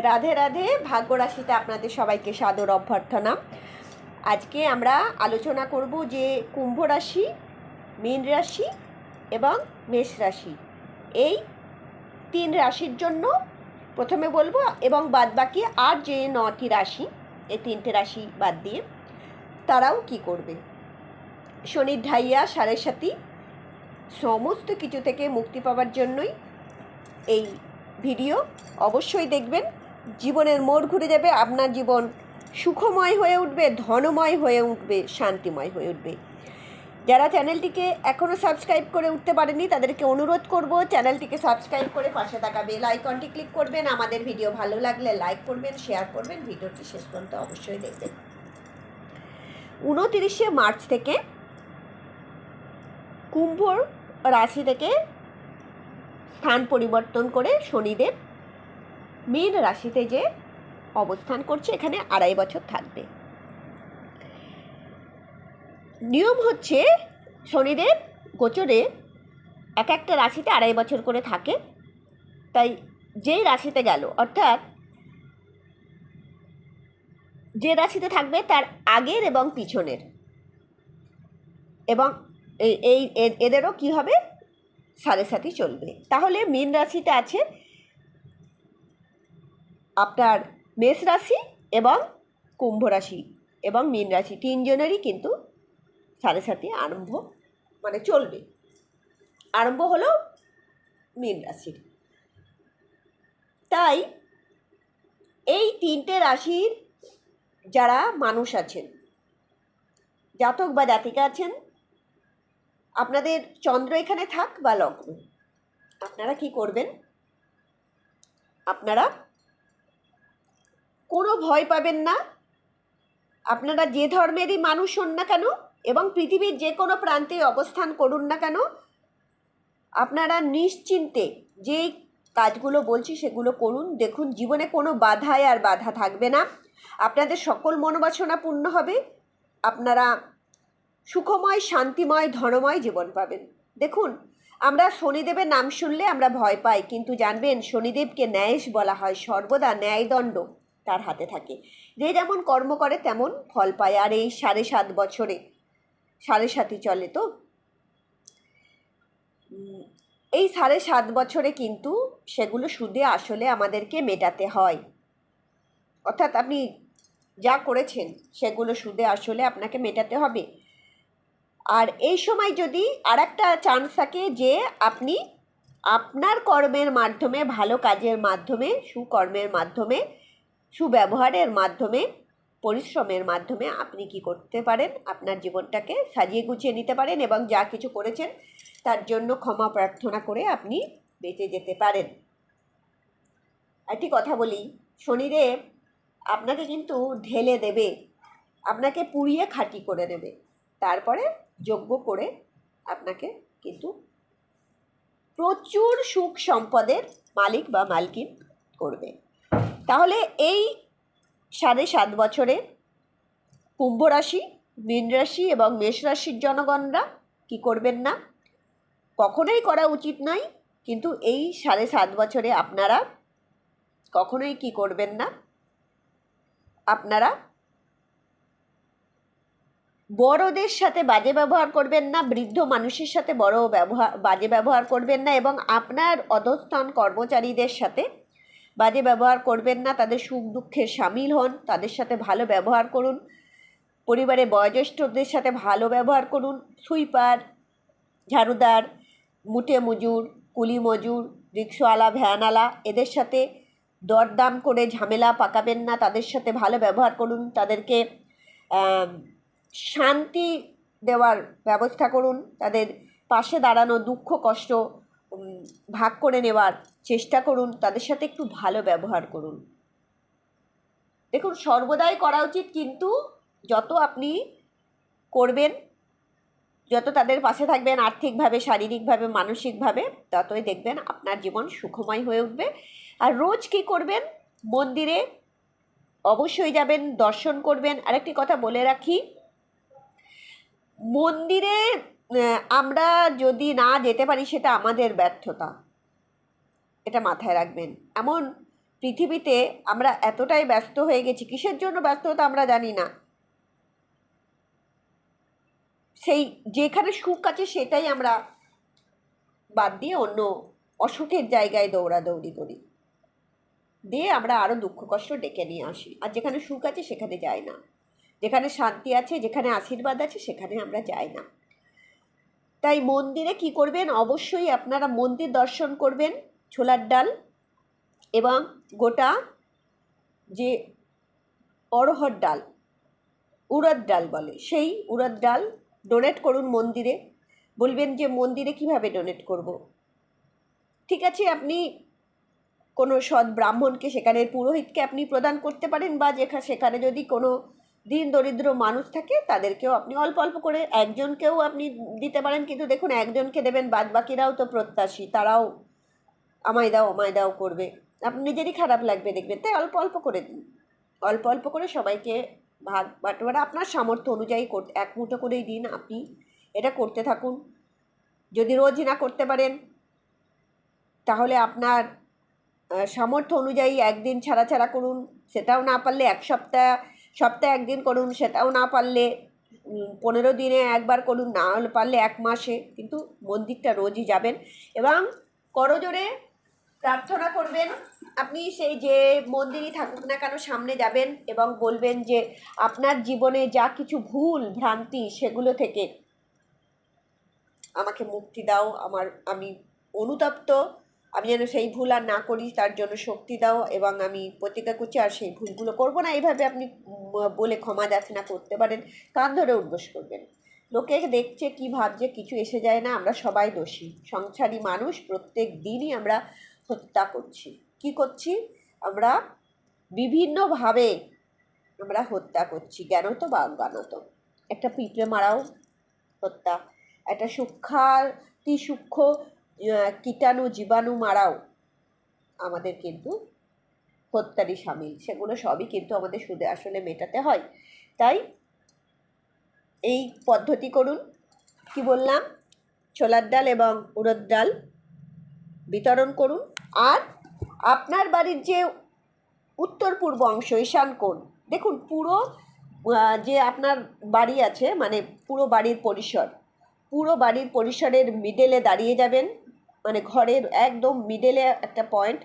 রাধে রাধে ভাগ্য রাশিতে আপনাদের সবাইকে সাদর অভ্যর্থনা। আজকে আমরা আলোচনা করব যে কুম্ভ রাশি, মীন রাশি এবং মেষ রাশি। এই তিন রাশির জন্য প্রথমে বলব এবং বাদ বাকি আর যে নটি রাশি, এই তিনটে রাশি বাদ দিয়ে তারাও কি করবে? শনির ঢাইয়া, সাড়ে সাতি, সমস্ত কিছু থেকে মুক্তি পাওয়ার জন্যই এই ভিডিও অবশ্যই দেখবেন। জীবনের মোড় ঘুরে যাবে, আপনার জীবন সুখময় হয়ে উঠবে, ধনময় হয়ে উঠবে, শান্তিময় হয়ে উঠবে। যারা চ্যানেলটিকে এখনও সাবস্ক্রাইব করে উঠতে পারেনি তাদেরকে অনুরোধ করব, চ্যানেলটিকে সাবস্ক্রাইব করে পাশে থাকা বেল আইকনটি ক্লিক করবেন। আমাদের ভিডিও ভালো লাগলে লাইক করবেন, শেয়ার করবেন। ভিডিওটি শেষ পর্যন্ত অবশ্যই দেখবেন। উনতিরিশে মার্চ থেকে কুম্ভ রাশি থেকে স্থান পরিবর্তন করে শনিদেব মীন রাশিতে যে অবস্থান করছে, এখানে আড়াই বছর থাকবে। নিয়ম হচ্ছে, শনিদেব গোচরে এক একটা রাশিতে আড়াই বছর করে থাকে। তাই যেই রাশিতে গেল, অর্থাৎ যে রাশিতে থাকবে, তার আগের এবং পিছনের। এবং এই এদেরও কি হবে? সাড়ে সাথে চলবে। তাহলে মীন রাশিতে আছে আপনার মেষ রাশি এবং কুম্ভ রাশি এবং মীন রাশি তিনজনেরই কিন্তু সাড়ে সাথে আরম্ভ মানে চলবে। আরম্ভ হলো মীন রাশির। তাই এই তিনটে রাশির যারা মানুষ আছেন, জাতক বা জাতিকা আছেন, আপনাদের চন্দ্র এখানে থাক বা লগ্ন, আপনারা কি করবেন? আপনারা কোনো ভয় পাবেন না। আপনারা যে ধর্মেরই মানুষ হন না কেন এবং পৃথিবীর যে কোনো প্রান্তে অবস্থান করুন না কেন, আপনারা নিশ্চিন্তে যে কাজগুলো বলছি সেগুলো করুন। দেখুন, জীবনে কোনো বাধায় আর বাধা থাকবে না। আপনাদের সকল মনোবাসনা পূর্ণ হবে। আপনারা সুখময়, শান্তিময়, ধনময় জীবন পাবেন। দেখুন, আমরা শনিদেবের নাম শুনলে আমরা ভয় পাই, কিন্তু জানবেন, শনিদেবকে ন্যায়েশ বলা হয়, সর্বদা ন্যায়দণ্ড। তার হাতে থাকে। যে যেমন কর্ম করে, তেমন ফল পায়। আর এই সাড়ে সাত বছরে, সাড়ে সাতই চলে তো? এই সাড়ে সাত বছরে কিন্তু সেগুলো সুদে, আসলে আমাদেরকে মেটাতে হয়। অর্থাৎ আপনি যা করেছেন, সেগুলো সুদে, আসলে আপনাকে মেটাতে হবে। আর এই সময় যদি আর একটা চান্স থাকে যে আপনি আপনার কর্মের মাধ্যমে, ভালো কাজের মাধ্যমে, সুকর্মের মাধ্যমে সুব্যবহারের মাধ্যমে, পরিশ্রমের মাধ্যমে আপনি কি করতে পারেন? আপনার জীবনটাকে সাজিয়ে গুছিয়ে নিতে পারেন এবং যা কিছু করেছেন, তার জন্য ক্ষমা প্রার্থনা করে আপনি বেঁচে যেতে পারেন। একটি কথা বলি, শনিদেব আপনাকে কিন্তু ঢেলে দেবে, আপনাকে পুড়িয়ে খাঁটি করে দেবে। তারপরে যোগ্য করে আপনাকে কিন্তু প্রচুর সুখ সম্পদের মালিক বা মালকিন করবে। তাহলে এই সাড়ে সাত বছরে কুম্ভ রাশি, মীন রাশি এবং মেষ রাশির জনগণরা কি করবেন না? কখনোই করা উচিত নয়, কিন্তু এই সাড়ে সাত বছরে আপনারা কখনোই কি করবেন না? আপনারা বড়দের সাথে বাজে ব্যবহার করবেন না, বৃদ্ধ মানুষের সাথে বড় ব্যবহার, বাজে ব্যবহার করবেন না এবং আপনার অধস্থান কর্মচারীদের সাথে বাজে ব্যবহার করবেন না, তাদের সুখ দুঃখে সামিল হন, তাদের সাথে ভালো ব্যবহার করুন পরিবারে বয়োজ্যেষ্ঠদের সাথে ভালো ব্যবহার করুন, সুইপার, ঝাড়ুদার, মুটে মজুর, কুলি মজুর, রিক্সাওয়ালা, ভ্যানওয়ালা, এদের সাথে দরদাম করে ঝামেলা পাকাবেন না, তাদের সাথে ভালো ব্যবহার করুন, তাদেরকে শান্তি দেওয়ার ব্যবস্থা করুন, তাদের পাশে দাঁড়ানো দুঃখ, কষ্ট ভাগ করে নেওয়ার চেষ্টা করুন, তাদের সাথে একটু ভালো ব্যবহার করুন। দেখুন, সর্বদাই করা উচিত, কিন্তু যত আপনি করবেন, যত তাদের পাশে থাকবেন, আর্থিকভাবে, শারীরিকভাবে, মানসিকভাবে, ততই দেখবেন আপনার জীবন সুখময় হয়ে উঠবে। আর রোজ কী করবেন? মন্দিরে অবশ্যই যাবেন, দর্শন করবেন। আরেকটি কথা বলে রাখি, মন্দিরে আমরা যদি না যেতে পারি, সেটা আমাদের ব্যর্থতা। এটা মাথায় রাখবেন। এমন পৃথিবীতে আমরা এতটাই ব্যস্ত হয়ে গেছি, কিসের জন্য ব্যস্ত হতে আমরা জানি না। সেই যেখানে সুখ আছে, সেটাই আমরা বাদ দিয়ে অন্য অসুখের জায়গায় দৌড়াদৌড়ি করি। দিয়ে আমরা আরও দুঃখ, কষ্ট ডেকে নিয়ে আসি। আর যেখানে সুখ আছে, সেখানে যাই না। যেখানে শান্তি আছে, যেখানে আশীর্বাদ আছে, সেখানে আমরা যাই না। তাই মন্দিরে কি করবেন অবশ্যই আপনারা মন্দির দর্শন করবেন, ছোলার ডাল এবং গোটা যে অরহর ডাল, উড়দ ডাল বলে, সেই উড়দ ডাল ডোনেট করুন মন্দিরে বলবেন যে মন্দিরে কীভাবে ডোনেট করব। ঠিক আছে, আপনি কোনো সৎ ব্রাহ্মণকে, সেখানের পুরোহিতকে আপনি প্রদান করতে পারেন বা যেখানে সেখানে যদি কোনো দিন দরিদ্র মানুষ থাকে, তাদেরকেও আপনি অল্প অল্প করে একজনকেও আপনি দিতে পারেন, কিন্তু দেখুন একজনকে দেবেন বাদ বাকিরাও তো প্রত্যাশী, তারাও আমায় দাও আমায় দাও করবে। আপনি নিজেরই খারাপ লাগবে দেখবেন, তাই অল্প অল্প করে দিন। অল্প অল্প করে সবাইকে ভাগ বাটোয়ারা আপনার সামর্থ্য অনুযায়ী করতে এক মুঠো করেই দিন, আপনি এটা করতে থাকুন। যদি রোজই না করতে পারেন, তাহলে আপনার সামর্থ্য অনুযায়ী একদিন ছাড়া ছাড়া করুন, সেটাও না পারলে এক সপ্তাহ সপ্তাহে একদিন করুন, সেটাও না পারলে পনেরো দিনে একবার করুন, না পারলে এক মাসে, কিন্তু মন্দিরটা রোজই যাবেন। এবং করজোরে প্রার্থনা করবেন, আপনি সেই যে মন্দিরই থাকুক না কেন সামনে যাবেন এবং বলবেন যে, আপনার জীবনে যা কিছু ভুল, ভ্রান্তি, সেগুলো থেকে আমাকে মুক্তি দাও, আমার, আমি অনুতপ্ত। আমি যেন সেই ভুল আর না করি, তার জন্য শক্তি দাও এবং আমি প্রতিজ্ঞা করছি আর সেই ভুলগুলো করব না। এইভাবে আপনি বলে ক্ষমা যাচনা করতে পারেন, কান ধরে উদ্বোস করবেন। লোকে দেখছে কি ভাবছে, কিছু এসে যায় না, আমরা সবাই দোষী। সংসারী মানুষ প্রত্যেক দিনই আমরা হত্যা করছি। কি করছি? আমরা বিভিন্নভাবে আমরা হত্যা করছি, জ্ঞানত বা অজ্ঞানত। একটা পিঁপড়ে মারাও হত্যা। একটা সূক্ষাতি সূক্ষ্ম কীটাণু, জীবাণু মারাও আমাদের কিন্তু হত্যারই সামিল। সেগুলো সবই কিন্তু আমাদের সুদে আসলে মেটাতে হয়। তাই এই পদ্ধতি করুন। কি বললাম? ছোলার ডাল এবং উড়দ ডাল বিতরণ করুন। আর আপনার বাড়ির যে উত্তর পূর্ব অংশ, ঈশান কোণ, দেখুন পুরো যে আপনার বাড়ি আছে মানে পুরো বাড়ির পরিসর, পুরো বাড়ির পরিসরের মিডেলে দাঁড়িয়ে যাবেন। মানে ঘরের একদম মিডলে একটা পয়েন্ট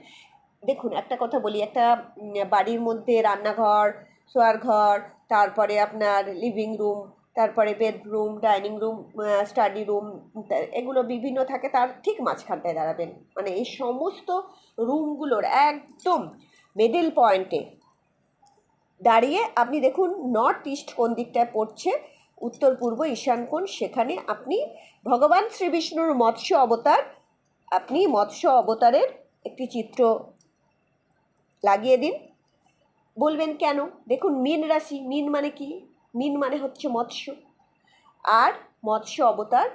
দেখুন, একটা কথা বলি, একটা বাড়ির মধ্যে রান্নাঘর, শোয়ার ঘর, তারপরে আপনার লিভিং রুম তারপরে bedroom dining room study room এগুলো বিভিন্ন থাকে, তার ঠিক মাঝখানটায় দাঁড়াবেন। মানে এই সমস্ত রুমগুলোর একদম মিডল পয়েন্টে দাঁড়িয়ে আপনি দেখুন নর্থ ইস্ট কোন দিকটায় পড়ছে উত্তর পূর্ব ঈশান সেখানে আপনি ভগবান শ্রী বিষ্ণুর মৎস্য অবতার আপনি মৎস্য অবতারের একটি চিত্র লাগিয়ে দিন। বলবেন কেন? দেখুন, মীন রাশি, মীন মানে কি? মীন মানে হচ্ছে মৎস্য। আর মৎস্য অবতার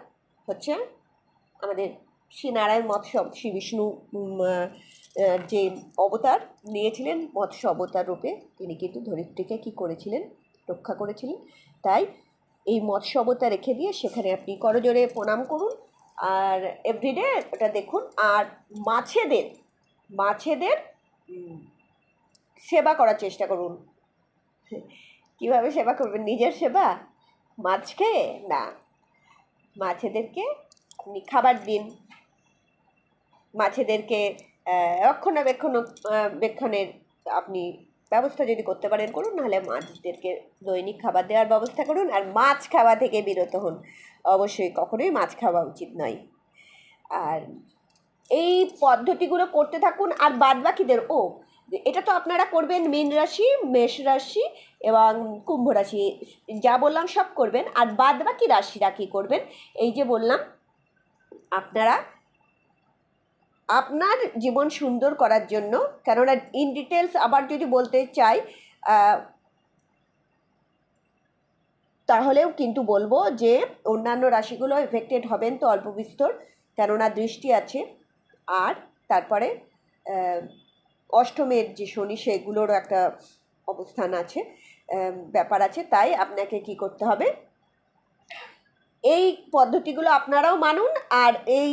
হচ্ছে আমাদের শ্রী নারায়ণ মৎস্য শ্রী বিষ্ণু যে অবতার নিয়েছিলেন, মৎস্য অবতার রূপে তিনি কিন্তু ধরিত্রীকে কী করেছিলেন? রক্ষা করেছিলেন। তাই এই মৎস্য অবতার রেখে দিয়ে সেখানে আপনি করজোরে প্রণাম করুন। আর এভরিডে ওটা দেখুন, আর মাছেদের মাছেদের সেবা করার চেষ্টা করুন। কীভাবে সেবা করবেন? নিজের সেবা? মাছ খেয়ে না। মাছেদেরকে আপনি খাবার দিন। মাছেদেরকে রক্ষণাবেক্ষণ বেক্ষণের আপনি ব্যবস্থা যদি করতে পারেন করুন, নাহলে মাছদেরকে দৈনিক খাবার দেওয়ার ব্যবস্থা করুন আর মাছ খাওয়া থেকে বিরত হন। অবশ্যই কখনোই মাছ খাওয়া উচিত নয়। আর এই পদ্ধতিগুলো করতে থাকুন আর বাদবাকিদের ও, এটা তো আপনারা করবেন মীন রাশি, মেষ রাশি এবং কুম্ভ রাশি, যা বললাম সব করবেন। আর বাদবাকি রাশিরা কী করবেন? এই যে বললাম, আপনারা আপনার জীবন সুন্দর করার জন্য, কেননা ইন ডিটেলস আবার যদি বলতে চাই তাহলেও কিন্তু বলব যে অন্যান্য রাশিগুলো এফেক্টেড হবেন তো অল্প বিস্তর, কেননা দৃষ্টি আছে। আর তারপরে অষ্টমের যে শনি, সেগুলোরও একটা অবস্থান আছে ব্যাপার আছে। তাই আপনাকে কি করতে হবে? এই পদ্ধতিগুলো আপনারাও মানুন আর এই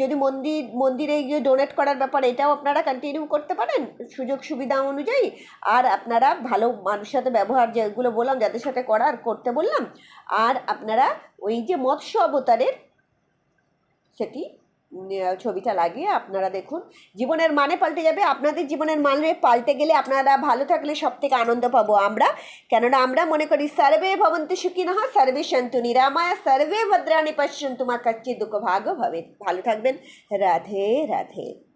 যদি মন্দির, মন্দিরে গিয়ে ডোনেট করার ব্যাপার এটাও আপনারা কন্টিনিউ করতে পারেন সুযোগ সুবিধা অনুযায়ী। আর আপনারা ভালো মানুষের সাথে ব্যবহার যেগুলো বললাম, যাদের সাথে করার করতে বললাম, আর আপনারা ওই যে মৎস্য অবতারের সেটি ছবিটা লাগিয়ে আপনারা দেখুন, জীবনের মানে পাল্টে যাবে। আপনাদের জীবনের মানে পাল্টে গেলে আপনারা ভালো থাকলে সব থেকে আনন্দ পাবো আমরা। কেননা আমরা মনে করি, সর্বে ভবন্তু নহ, সর্বে সন্তু নিরাময়, সর্বে ভদ্রাণী পশ্যন্তু মা কাচ্চি দুঃখ ভাগ ভাবে ভালো থাকবেন। রাধে রাধে।